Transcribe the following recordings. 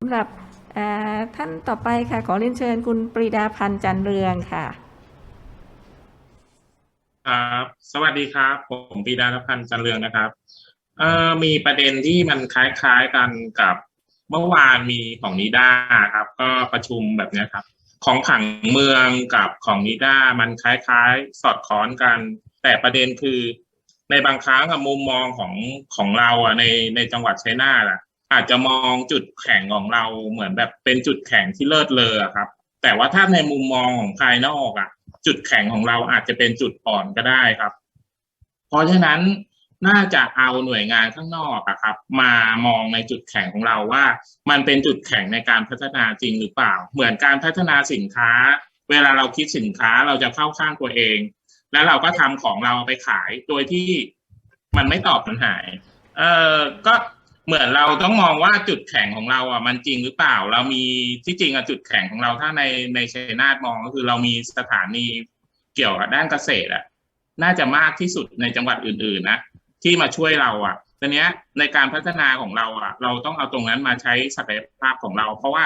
สำหรับท่านต่อไปค่ะ ขอเรียนเชิญคุณปรีดาพันธ์จันเรืองค่ะครับสวัสดีครับ ผมปรีดาพันธ์จันเรืองนะครับเอ่อมีประเด็นที่มันคล้าย ๆกันกับเมื่อวานมีของนิด้าครับ ก็ประชุมแบบนี้ครับ ของผังเมืองกับของนิด้ามันคล้ายๆ สอดคล้องกัน แต่ประเด็นคือในบางครั้งอะมุมมองของของเราอะในในจังหวัดชัยนาทอะ อาจจะมองจุดแข็งของเราเหมือนแบบเป็นจุดแข็งที่เลิศเลอครับ แต่ว่าถ้าในมุมมองของภายนอกอะ จุดแข็งของเราอาจจะเป็นจุดอ่อนก็ได้ครับ เพราะฉะนั้นน่าจะเอาหน่วยงานข้างนอกอะครับ มามองในจุดแข็งของเราว่า มันเป็นจุดแข็งในการพัฒนาจริงหรือเปล่า เหมือนการพัฒนาสินค้า เวลาเราคิดสินค้าเราจะเข้าข้างตัวเอง แล้วเราก็ทำของเราไปขายโดยที่มันไม่ตอบปัญหาเออก็ เหมือนเราต้องมองว่าจุดแข็งของเราอะมันจริงหรือเปล่า เรามีที่จริงอะจุดแข็งของเราถ้าในในชัยนาทมองก็คือเรามีสถานีเกี่ยวกับด้านเกษตรอะน่าจะมากที่สุดในจังหวัดอื่นๆนะที่มาช่วยเราอะทีเนี้ยในการพัฒนาของเราอะ เราต้องเอาตรงนั้นมาใช้ศักยภาพของเรา เพราะว่า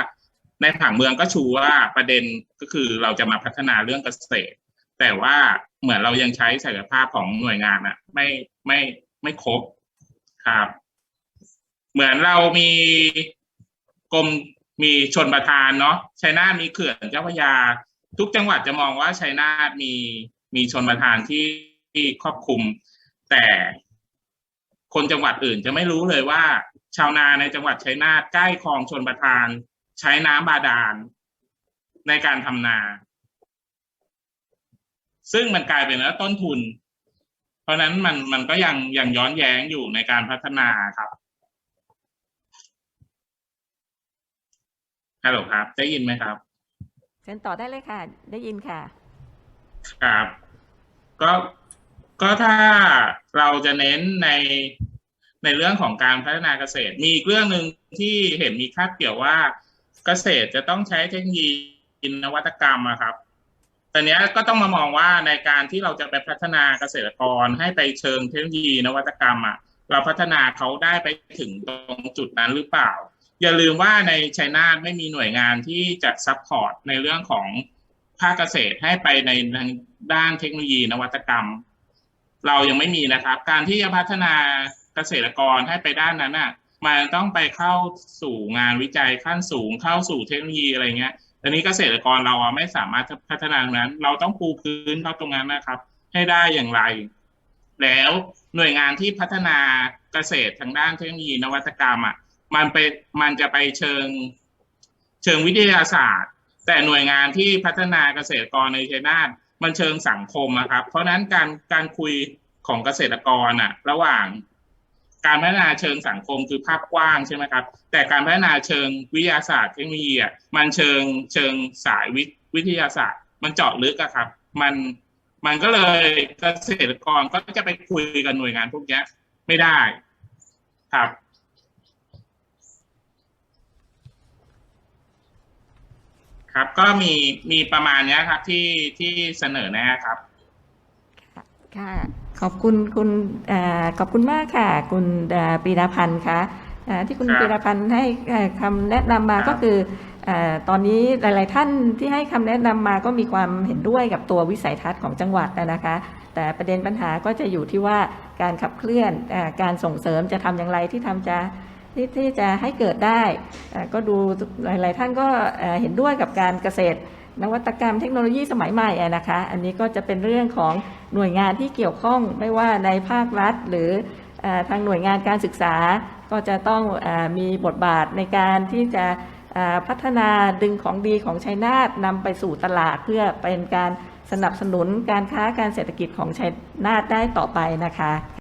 ในผังเมืองก็ชูว่าประเด็นก็คือเราจะมาพัฒนาเรื่องเกษตร แต่ว่าเหมือนเรายังใช้ศักยภาพของหน่วยงานอะ ไม่ไม่ไม่ครบครับ เหมือนเรามีกรมมีชนประทานเนาะชัยนาทมีเขื่อนเจ้าพระยา ทุกจังหวัดจะมองว่าชัยนาทมีมีชนประทานที่ที่ครอบคลุม แต่คนจังหวัดอื่นจะไม่รู้เลยว่า ชาวนาในจังหวัดชัยนาทใกล้คลองชนประทาน ใช้น้ำบาดาลในการทำนา ซึ่งมันกลายเป็นว่าต้นทุน เพราะนั้นมันมันก็ยังยังย้อนแย้งอยู่ในการพัฒนาครับ ฮัลโหลครับ ได้ยินไหมครับเชิญต่อได้เลยค่ะ ได้ยินค่ะ ครับ ก็ก็ถ้าเราจะเน้นในในเรื่องของการพัฒนาเกษตร มีอีกเรื่องหนึ่งที่เห็นมีคาดเกี่ยวว่าเกษตรจะต้องใช้เทคโนโลยีนวัตกรรมอะครับตอนนี้ยก็ต้องมามองว่าในการที่เราจะไปพัฒนาเกษตรกรให้ไปเชิงเทคโนโลยีนวัตกรรมอะเราพัฒนาเขาได้ไปถึงตรงจุดนั้นหรือเปล่า อย่าลืมว่าในชัยนาทไม่มีหน่วยงานที่จะซัพพอร์ตในเรื่องของภาคเกษตรให้ไปในทางด้านเทคโนโลยีนวัตกรรม เรายังไม่มีนะครับ การที่จะพัฒนาเกษตรกรให้ไปด้านนั้นน่ะมันต้องไปเข้าสู่งานวิจัยขั้นสูงเข้าสู่เทคโนโลยีอะไรเงี้ยตอนนี้เกษตรกรเราไม่สามารถพัฒนาตรงนั้น เราต้องปูพื้นเขาตรงนั้นนะครับ ให้ได้อย่างไร แล้วหน่วยงานที่พัฒนาเกษตรทางด้านเทคโนโลยีนวัตกรรมอะ มันไปมันจะไปเชิงเชิงวิทยาศาสตร์ แต่หน่วยงานที่พัฒนาเกษตรกรในชัยนาทมันเชิงสังคมอะครับ เพราะนั้นการการคุยของเกษตรกรอะระหว่างการพัฒนาเชิงสังคมคือภาพกว้างใช่ไหมครับ แต่การพัฒนาเชิงวิทยาศาสตร์เทคโนโลยีอะมันเชิงเชิงสายวิทวิทยาศาสตร์ มันเจาะลึกอะครับ มันมันก็เลยเกษตรกรก็จะไปคุยกับหน่วยงานพวกนี้ไม่ได้ ครับ ครับ ก็มีมีประมาณเนี้ยครับที่ที่เสนอแนะครับ ค่ะ ขอบคุณคุณเอ่อขอบคุณมากค่ะ คุณเอ่อปรีดาพันธ์คะเอ่อที่คุณครับปรีดาพันธ์ให้เอ่อคำแนะนำมาครับ ก็คือเอ่อตอนนี้หลาย ๆ ท่านที่ให้คำแนะนำมาก็มีความเห็นด้วยกับตัววิสัยทัศน์ของจังหวัดนะคะ แต่ประเด็นปัญหาก็จะอยู่ที่ว่าการขับเคลื่อนเอ่อการส่งเสริมจะทำอย่างไรที่ทำจะ ที่ที่จะให้เกิดได้ก็ดูหลาย ๆ ท่านก็เห็นด้วยกับการเกษตร นวัตกรรมเทคโนโลยีสมัยใหม่นะคะ อันนี้ก็จะเป็นเรื่องของหน่วยงานที่เกี่ยวข้องไม่ว่าในภาครัฐ หรือทางหน่วยงานการศึกษาก็จะต้องอมีบทบาทในการที่จะพัฒนาดึงของดีของชัยนาทนำไปสู่ตลาดเพื่อเป็นการสนับสนุนการค้าการเศรษฐกิจของชัยนาทได้ต่อไปนะคะ